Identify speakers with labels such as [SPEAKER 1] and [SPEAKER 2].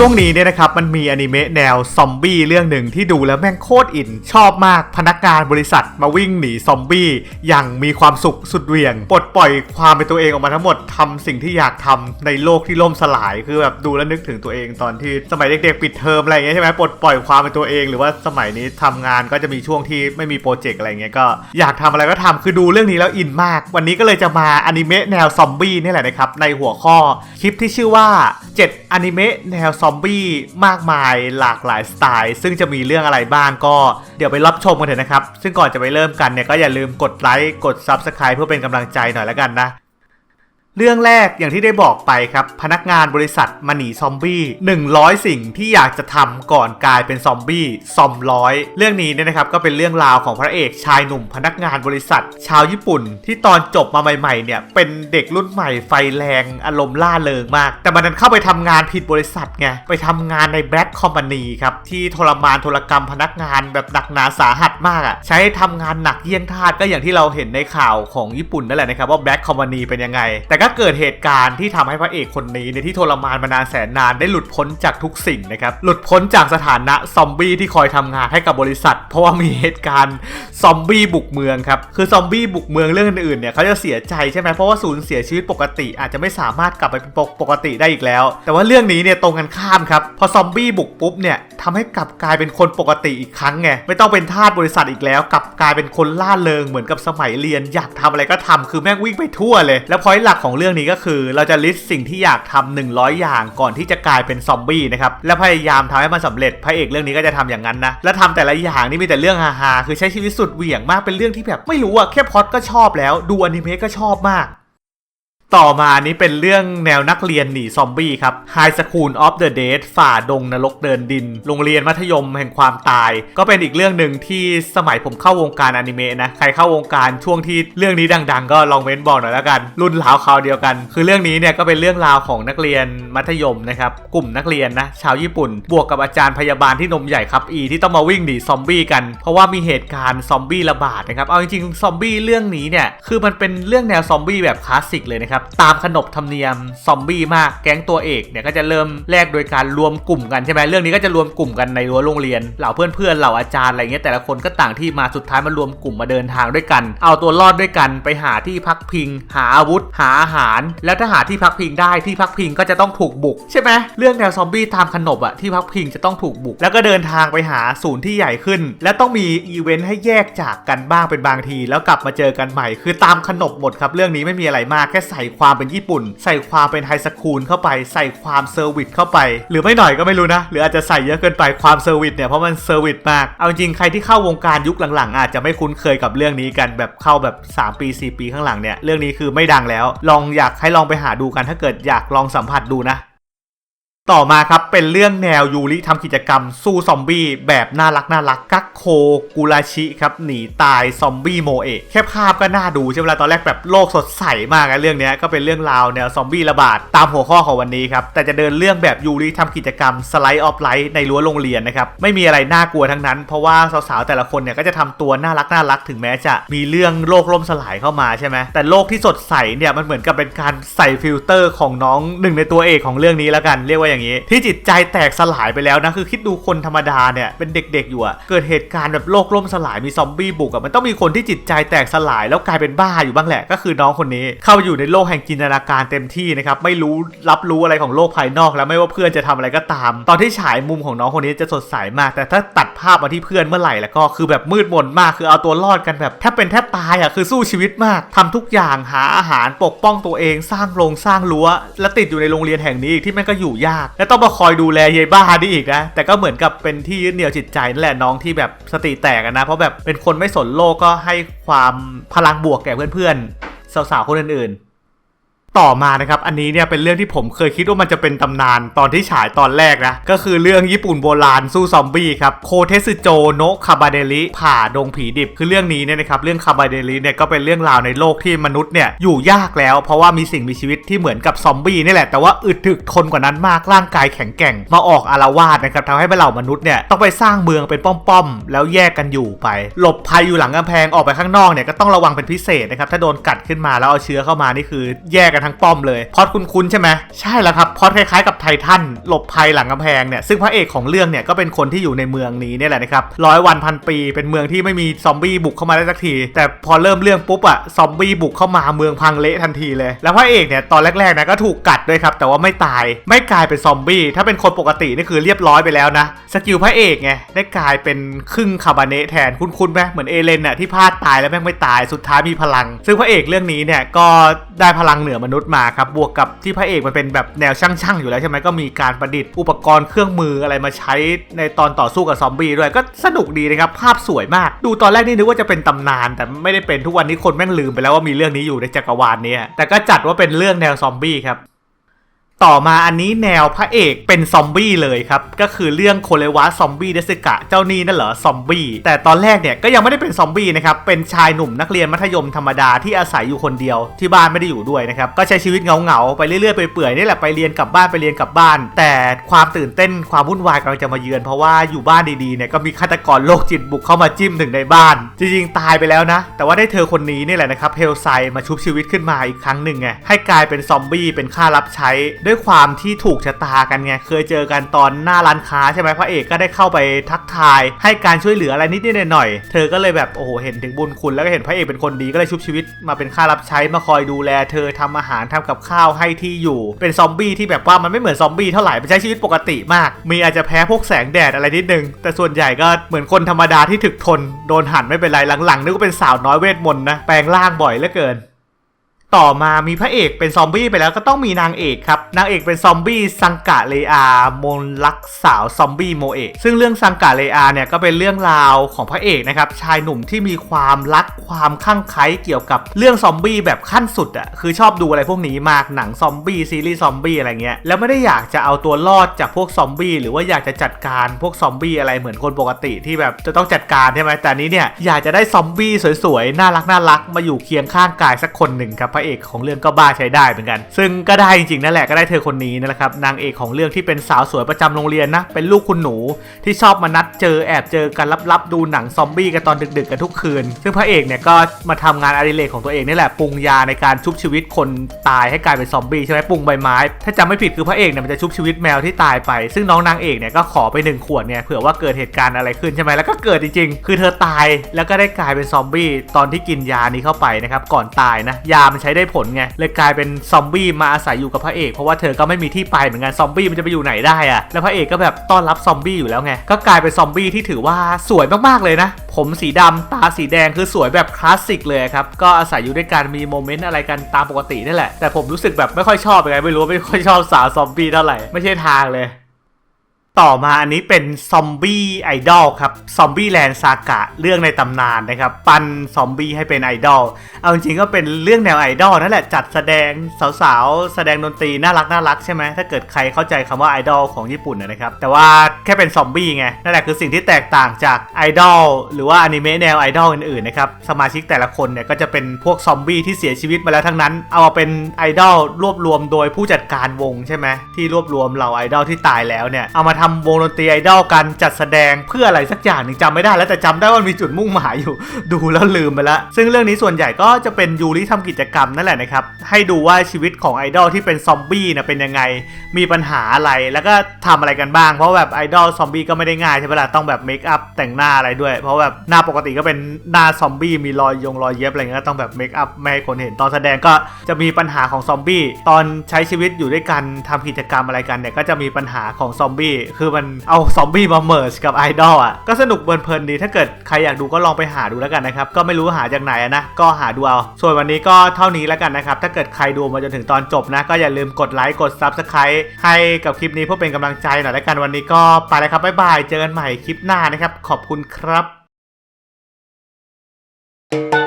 [SPEAKER 1] ช่วงนี้เนี่ยนะครับมันมีอนิเมะแนวซอมบี้เรื่องหนึ่งที่ดูแล้วแม่งโคตรอิน ชอบมากพนักงานบริษัทมาวิ่งหนีซอมบี้อย่างมีความสุขสุดเหวี่ยง ปลดปล่อยความเป็นตัวเองออกมาทั้งหมดทำสิ่งที่อยากทำในโลกที่ล่มสลายคือแบบดูแล้วนึกถึงตัวเองตอนที่สมัยเด็กๆปิดเทอมอะไรเงี้ยใช่ไหมปลดปล่อยความเป็นตัวเอง หรือว่าสมัยนี้ทำงานก็จะมีช่วงที่ไม่มีโปรเจกต์อะไรเงี้ยก็อยากทำอะไรก็ทำคือดูเรื่องนี้แล้วอินมาก วันนี้ก็เลยจะมาอนิเมะแนวซอมบี้นี่แหละนะครับในหัวข้อคลิปที่ชื่อว่า 7อนิเมะแนวซอมบี้มากมายหลากหลายสไตล์ ซึ่งจะมีเรื่องอะไรบ้างก็เดี๋ยวไปรับชมกันเถอะนะครับ ซึ่งก่อนจะไปเริ่มกันเนี่ยก็อย่าลืมกดไลค์กด Subscribe เพื่อเป็นกำลังใจหน่อยแล้วกันนะ เรื่องแรกอย่างที่ได้บอกไปครับ พนักงานบริษัทมาหนีซอมบี้100 สิ่งที่อยากจะทำก่อนกลายเป็นซอมบี้ซอมร้อยเรื่องนี้เนี่ยนะครับก็เป็นเรื่องราวของพระเอกชายหนุ่มพนักงานบริษัท ชาวญี่ปุ่น ที่ตอนจบมาใหม่ๆเนี่ยเป็นเด็กรุ่นใหม่ไฟแรงอารมณ์ล่าเริงมาก แต่มันดันเข้าไปทำงานผิดบริษัทไงไปทำงานในแบล็คคอมพานีครับที่ทรมานทรกรรมพนักงานแบบหนักหนาสาหัสมากอะ่ะใช้ทำงานหนักเยี่ยงทาสก็อย่างที่เราเห็นในข่าวของญี่ปุ่นนั่นแหละนะครับว่าแบล็คคอมพานีเป็นยังไงแต่ก็ถ้าเกิดเหตุการณ์ที่ทำให้พระเอกคนนี้ในยที่ทรมานมานานแสนนานได้หลุดพ้นจากทุกสิ่งนะครับ หลุดพ้นจากสถานะซอมบี้ที่คอยทำงานให้กับบริษัท เพราะว่ามีเหตุการณ์ซอมบี้บุกเมืองครับ คือซอมบี้บุกเมืองเรื่องอื่นๆเนี่ยเขาจะเสียใจใช่ไหมเพราะว่าสูญเสียชีวิตปกติอาจจะไม่สามารถกลับไปเป็นปกติได้อีกแล้ว แต่ว่าเรื่องนี้เนี่ยตรงกันข้ามครับ พอซอมบี้บุกปุ๊บเนี่ย ทำให้กลับกลายเป็นคนปกติอีกครั้งไงไม่ต้องเป็นทาสบริษัทอีกแล้ว กลับกลายเป็นคนล่าเริงเหมือนกับสมัยเรียน อยากทำอะไรก็ทำคือแม่งวิ่งไปทั่วเลย แล้วพอยต์หลักของเรื่องนี้ก็คือ เราจะลิสต์สิ่งที่อยากทำ100 อย่างก่อนที่จะกลายเป็นซอมบี้นะครับและพยายามทำให้มันสำเร็จพระเอกเรื่องนี้ก็จะทำอย่างนั้นนะและทำแต่ละอย่างนี่มีแต่เรื่องฮาๆคือใช้ชีวิตสุดเหวี่ยงมากเป็นเรื่องที่แบบไม่รู้อะแค่พอดก็ชอบแล้ว ดูอนิเมะก็ชอบมาก ต่อมานี้เป็นเรื่องแนวนักเรียนหนีซอมบี้ครับ High School of the Dead ฝ่าดงนรกเดินดิน โรงเรียนมัธยมแห่งความตาย ก็เป็นอีกเรื่องหนึ่งที่สมัยผมเข้าวงการอนิเมะนะ ใครเข้าวงการช่วงที่เรื่องนี้ดัง ๆ ก็ลองเว้นบอกหน่อยแล้วกัน รุ่นราวคราวเดียวกัน คือเรื่องนี้เนี่ยก็เป็นเรื่องราวของนักเรียนมัธยมนะครับ กลุ่มนักเรียนนะชาวญี่ปุ่น บวกกับอาจารย์พยาบาลที่นมใหญ่ครับอีที่ต้องมาวิ่งหนีซอมบี้กัน เพราะว่ามีเหตุการณ์ซอมบี้ระบาดนะครับ เอาจริงๆซอมบี้เรื่องนี้เนี่ย คือมันเป็นเรื่องแนวซอมบี้แบบคลาสสิกเลยนะครับตามขนบธรรมเนียมซอมบี้มากแก๊งตัวเอกเนี่ยก็จะเริ่มแรกโดยการรวมกลุ่มกันใช่ไหมเรื่องนี้ก็จะรวมกลุ่มกันในรั้วโรงเรียนเหล่าเพื่อนๆเหล่าอาจารย์อะไรเงี้ยแต่ละคนก็ต่างที่มาสุดท้ายมารวมกลุ่มมาเดินทางด้วยกัน เอาตัวรอดด้วยกันไปหาที่พักพิง หาอาวุธ หาอาหาร แล้วถ้าหาที่พักพิงได้ที่พักพิงก็จะต้องถูกบุกใช่ไหมเรื่องแนวซอมบี้ตามขนบอะที่พักพิงจะต้องถูกบุก แล้วก็เดินทางไปหาศูนย์ที่ใหญ่ขึ้น และต้องมีอีเวนต์ให้แยกจากกันบ้างเป็นบางที แล้วกลับมาเจอกันใหม่ คือตามขนบหมดครับเรื่องนี้ไม่มีอะไรมากแค่ใส่ความเป็นญี่ปุ่น ใส่ความเป็นไฮสคูลเข้าไป ใส่ความเซอร์วิสเข้าไป หรือไม่หน่อยก็ไม่รู้นะ หรืออาจจะใส่เยอะเกินไปความเซอร์วิสเนี่ย เพราะมันเซอร์วิสมาก เอาจริงใครที่เข้าวงการยุคหลังๆ อาจจะไม่คุ้นเคยกับเรื่องนี้กันแบบเข้าแบบ 3 ปี 4 ปีข้างหลังเนี่ยเรื่องนี้คือไม่ดังแล้ว ลองอยากให้ลองไปหาดูกันถ้าเกิดอยากลองสัมผัสดูนะ ต่อมาครับเป็นเรื่องแนวยูริทำกิจกรรมสู้ซอมบี้แบบน่ารักน่ารักกักโคกุราชิครับหนีตายซอมบี้โมเอะแค่ภาพก็น่าดูใช่ไหมล่ะตอนแรกแบบโลกสดใสมากอะเรื่องนี้ก็เป็นเรื่องราวแนวซอมบี้ระบาดตามหัวข้อของวันนี้ครับแต่จะเดินเรื่องแบบยูริทำกิจกรรมสไลด์ออฟไลท์ในรั้วโรงเรียนนะครับไม่มีอะไรน่ากลัวทั้งนั้น เพราะว่าสาวๆแต่ละคนเนี่ยก็จะทำตัวน่ารักน่ารักถึงแม้จะมีเรื่องโลกล่มสลายเข้ามาใช่ไหมแต่โลกที่สดใสเนี่ยมันเหมือนกับเป็นการใส่ฟิลเตอร์ของน้องหนึ่งในตัวเอกของเรื่องนี้แล้วกันเรียกว่าอย่างนี้ ที่จิตใจแตกสลายไปแล้วนะคือคิดดูคนธรรมดาเนี่ยเป็นเด็กๆอยู่อะเกิดเหตุการณ์แบบโลกล่มสลายมีซอมบี้บุกอะมันต้องมีคนที่จิตใจแตกสลายแล้วกลายเป็นบ้าอยู่บ้างแหละ ก็คือน้องคนนี้เข้าไปอยู่ในโลกแห่งจินตนาการเต็มที่นะครับไม่รู้รับรู้อะไรของโลกภายนอก แล้วไม่ว่าเพื่อนจะทำอะไรก็ตาม ตอนที่ฉายมุมของน้องคนนี้จะสดใสมาก แต่ถ้าตัดภาพมาที่เพื่อนเมื่อไหร่แล้วก็คือแบบมืดมนมากคือเอาตัวรอดกันแบบแทบเป็นแทบตายอะคือสู้ชีวิตมากทำทุกอย่างหาอาหารปกป้องตัวเองสร้างโรงสร้างรั้ว และติดอยู่ในโรงเรียนแห่งนี้ที่แม่ก็อยู่ยากและต้องมาคอยดูแลยายบ้านี่อีกนะ แต่ก็เหมือนกับเป็นที่ยึดเหนี่ยวจิตใจนั่นแหละน้องที่แบบสติแตกนะ เพราะแบบเป็นคนไม่สนโลกก็ให้ความพลังบวกแก่เพื่อนๆสาวๆคนอื่นๆ ต่อมานะครับ อันนี้เนี่ยเป็นเรื่องที่ผมเคยคิดว่ามันจะเป็นตำนานตอนที่ฉายตอนแรกนะ ก็คือเรื่องญี่ปุ่นโบราณสู้ซอมบี้ครับ โคเทสึโจโนะคาบาเดริผ่าดงผีดิบ คือเรื่องนี้เนี่ยนะครับ เรื่องคาบาเดริเนี่ยก็เป็นเรื่องราวในโลกที่มนุษย์เนี่ยอยู่ยากแล้ว เพราะว่ามีสิ่งมีชีวิตที่เหมือนกับซอมบี้นี่แหละ แต่ว่าอึดถึกทนกว่านั้นมาก ร่างกายแข็งแกร่ง มาออกอารวาสนะครับทำให้เหล่ามนุษย์เนี่ยต้องไปสร้างเมืองเป็นป้อมๆ แล้วแยกกันอยู่ไป หลบภัยอยู่หลังกำแพงออกไปข้างนอกเนี่ยก็ต้องระวังเป็นพิเศษนะครับ ถ้าโดนกัดขึ้นมาแล้วเอาเชื้อเข้ามานี่คือแยกกันทั้งป้อมเลยพอดคุ้นๆใช่ไหมใช่แล้วครับพอดคล้ายๆกับไททันหลบภัยหลังกำแพงเนี่ยซึ่งพระเอกของเรื่องเนี่ยก็เป็นคนที่อยู่ในเมืองนี้เนี่ยแหละนะครับร้อยวันพันปีเป็นเมืองที่ไม่มีซอมบี้บุกเข้ามาได้สักที แต่พอเริ่มเรื่องปุ๊บอะซอมบี้บุกเข้ามาเมืองพังเละทันทีเลย แล้วพระเอกเนี่ยตอนแรกๆนะก็ถูกกัดด้วยครับแต่ว่าไม่ตายไม่กลายเป็นซอมบี้ถ้าเป็นคนปกตินี่คือเรียบร้อยไปแล้วนะสกิลพระเอกไงได้กลายเป็นครึ่งคาบาเนะแทนคุ้นๆไหมเหมือนเอเลนน่ะที่พลาดตายแล้วแม่งไม่ตายสุดท้ายมีพลัง ซึ่งพระเอกเรื่องนี้เนี่ยก็ได้พลังเหนือมนุษย์มาครับบวกกับที่พระเอกมันเป็นแบบแนวช่างๆอยู่แล้วใช่ไหมก็มีการประดิษฐ์อุปกรณ์เครื่องมืออะไรมาใช้ในตอนต่อสู้กับซอมบี้ด้วยก็สนุกดีนะครับภาพสวยมาก ดูตอนแรกนี่นึกว่าจะเป็นตำนาน แต่ไม่ได้เป็นทุกวันนี้คนแม่งลืมไปแล้วว่ามีเรื่องนี้อยู่ในจักรวาลนี้แต่ก็จัดว่าเป็นเรื่องแนวซอมบี้ครับ ต่อมาอันนี้แนวพระเอกเป็นซอมบี้เลยครับ ก็คือเรื่องโคเลวะซอมบี้เดสกะเจ้านี่นั่นเหรอซอมบี้แต่ตอนแรกเนี่ยก็ยังไม่ได้เป็นซอมบี้นะครับเป็นชายหนุ่มนักเรียนมัธยมธรรมดาที่อาศัยอยู่คนเดียวที่บ้านไม่ได้อยู่ด้วยนะครับก็ใช้ชีวิตเงาๆไปเรื่อยๆไปเปื่อยๆนี่แหละไปเรียนกลับบ้านไปเรียนกลับบ้าน แต่ความตื่นเต้นความวุ่นวายกำลังจะมาเยือนเพราะว่าอยู่บ้านดีๆเนี่ยก็มีฆาตกรโรคจิตบุกเข้ามาจิ้มถึงในบ้าน จริงๆตายไปแล้วนะ แต่ว่าได้เธอคนนี้นี่แหละนะครับเฮลไซมาชุบชีวิตขึ้นมาอีกครั้งหนึ่งไงให้กลายเป็นซอมบี้เป็นค่ารับใช้ด้วยความที่ถูกชะตากันไงเคยเจอกันตอนหน้าร้านค้าใช่ไหมพระเอกก็ได้เข้าไปทักทาย ให้การช่วยเหลืออะไรนิดๆหน่อยๆเธอก็เลยแบบโอ้โหเห็นถึงบุญคุณแล้วก็เห็นพระเอกเป็นคนดีก็เลยชุบชีวิตมาเป็นค่ารับใช้มาคอยดูแล เธอทำอาหารทำกับข้าวให้ที่อยู่ เป็นซอมบี้ที่แบบว่ามันไม่เหมือนซอมบี้เท่าไหร่มันใช้ชีวิตปกติมาก มีอาจจะแพ้พวกแสงแดดอะไรนิดนึง แต่ส่วนใหญ่ก็เหมือนคนธรรมดาที่ถึกทนโดนหันไม่เป็นไรหลังๆนึกว่าเป็นสาวน้อยเวทมนต์นะแปลงร่างบ่อยเหลือเกิน ต่อมามีพระเอกเป็นซอมบี้ไปแล้วก็ต้องมีนางเอกครับ นางเอกเป็นซอมบี้ซังกะเลอามนลักสาวซอมบี้โมเอะซึ่งเรื่องซังกะเลอาเนี่ยก็เป็นเรื่องราวของพระเอกนะครับชายหนุ่มที่มีความรักความข้างไคล้เกี่ยวกับเรื่องซอมบี้แบบขั้นสุดอะคือชอบดูอะไรพวกนี้มากหนังซอมบี้ซีรีส์ซอมบี้อะไรเงี้ยแล้วไม่ได้อยากจะเอาตัวรอดจากพวกซอมบี้หรือว่าอยากจะจัดการพวกซอมบี้อะไรเหมือนคนปกติที่แบบจะต้องจัดการใช่ไหมแต่นนี้เนี่ยอยากจะได้ซอมบี้สวยๆน่ารักน่ารักมาอยู่เคียงข้างกายสักคนหนึ่งครับพระเอกของเรื่องก็บ้าใช้ได้เหมือนกัน ซึ่งก็ได้จริงๆนั่นแหละก็ได้เธอคนนี้นะครับนางเอกของเรื่องที่เป็นสาวสวยประจำโรงเรียนนะเป็นลูกคุณหนู ที่ชอบมานัดเจอแอบเจอกันลับๆดูหนังซอมบี้กันตอนดึกๆกันทุกคืน ซึ่งพระเอกเนี่ยก็มาทำงานอดิเรกของตัวเองนี่แหละปรุงยาในการชุบชีวิตคนตายให้กลายเป็นซอมบี้ใช่ไหมปรุงใบไม้ ถ้าจำไม่ผิดคือพระเอกเนี่ยมันจะชุบชีวิตแมวที่ตายไป ซึ่งน้องนางเอกเนี่ยก็ขอไปหนึ่งขวดเนี่ยเผื่อว่าเกิดเหตุการณ์อะไรขึ้นใช่ไหมแล้วก็เกิดจริงๆ คือเธอตายแล้วก็ได้กลายเป็นซอมบี้ตอนที่กินยานี้เข้าไปนะครับก่อนตายนะยามันใช้ได้ผลไงเลยกลายเป็นซอมบี้มาอาศัยอยู่กับพระเอกเพราะว่าเธอก็ไม่มีที่ไปเหมือนกันซอมบี้มันจะไปอยู่ไหนได้อะแล้วพระเอกก็แบบต้อนรับซอมบี้อยู่แล้วไงก็กลายเป็นซอมบี้ที่ถือว่าสวยมากๆเลยนะ ผมสีดำตาสีแดงคือสวยแบบคลาสสิกเลยครับก็อาศัยอยู่ด้วยกันมีโมเมนต์อะไรกันตามปกตินี่แหละแต่ผมรู้สึกแบบไม่ค่อยชอบยังไงไม่รู้ไม่ค่อยชอบสาวซอมบี้เท่าไหร่ไม่ใช่ทางเลย ต่อมาอันนี้เป็นซอมบี้ไอดอลครับซอมบี้แลนด์ซากะเรื่องในตำนานนะครับ ปั้นซอมบี้ให้เป็นไอดอลเอาจริงก็เป็นเรื่องแนวไอดอลนั่นแหละจัดแสดงสาวๆ แสดงดนตรีน่ารักน่ารักใช่ไหมถ้าเกิดใครเข้าใจคำว่าไอดอลของญี่ปุ่นนะนะครับ แต่ว่าแค่เป็นซอมบี้ไง นั่นแหละคือสิ่งที่แตกต่างจากไอดอลหรือว่าอนิเมะแนวไอดอลอื่นๆนะครับสมาชิกแต่ละคนเนี่ยก็จะเป็นพวกซอมบี้ที่เสียชีวิตมาแล้วทั้งนั้น เอามาเป็นไอดอลรวบรวมโดยผู้จัดการวงใช่ไหมที่รวบรวมเหล่าไอดอลที่ตายแล้วเนี่ยเอามาทำวงดนตรีไอดอลกันจัดแสดงเพื่ออะไรสักอย่างหนึ่งจำไม่ได้แล้วแต่จำได้ว่ามีจุดมุ่งหมายอยู่ ดูแล้วลืมไปล้วซึ่งเรื่องนี้ส่วนใหญ่ก็จะเป็นยูริทำกิจกรรมนั่นแหละนะครับให้ดูว่าชีวิตของไอดอลที่เป็นซอมบี้นะเป็นยังไงมีปัญหาอะไรแล้วก็ทำอะไรกันบ้าง เพราะแบบไอดอลซอมบี้ก็ไม่ได้ง่ายใช่ไหมล่ะต้องแบบเมคอัพแต่งหน้าอะไรด้วย เพราะแบบหน้าปกติก็เป็นหน้าซอมบี้มีรอยยงรอยเย็บอะไรเงี้ยต้องแบบเมคอัพไม่ให้คนเห็นตอนแสดงก็จะมีปัญหาของซอมบี้ตอนใช้ชีวิตอยู่ด้วยกันทำกิจกรรมอะไรกันเนี่ยก็จะมีปัญหาของซอมบี้คือมันเอาซอมบี้มาเมิร์กับไอดอลอะก็สนุกเพลินๆดีถ้าเกิดใครอยากดูก็ลองไปหาดูแล้วกันนะครับ ก็ไม่รู้หาจากไหนนะ ก็หาดูเอาส่วนวันนี้ก็เท่านี้แล้วกันนะครับ ถ้าเกิดใครดูมาจนถึงตอนจบนะ ก็อย่าลืมกดไลค์กด Subscribe ให้กับคลิปนี้เพื่อเป็นกำลังใจหน่อยแล้วกันวันนี้ก็ไปแล้วครับบ๊ายบายเจอกันใหม่คลิปหน้านะครับ ขอบคุณครับ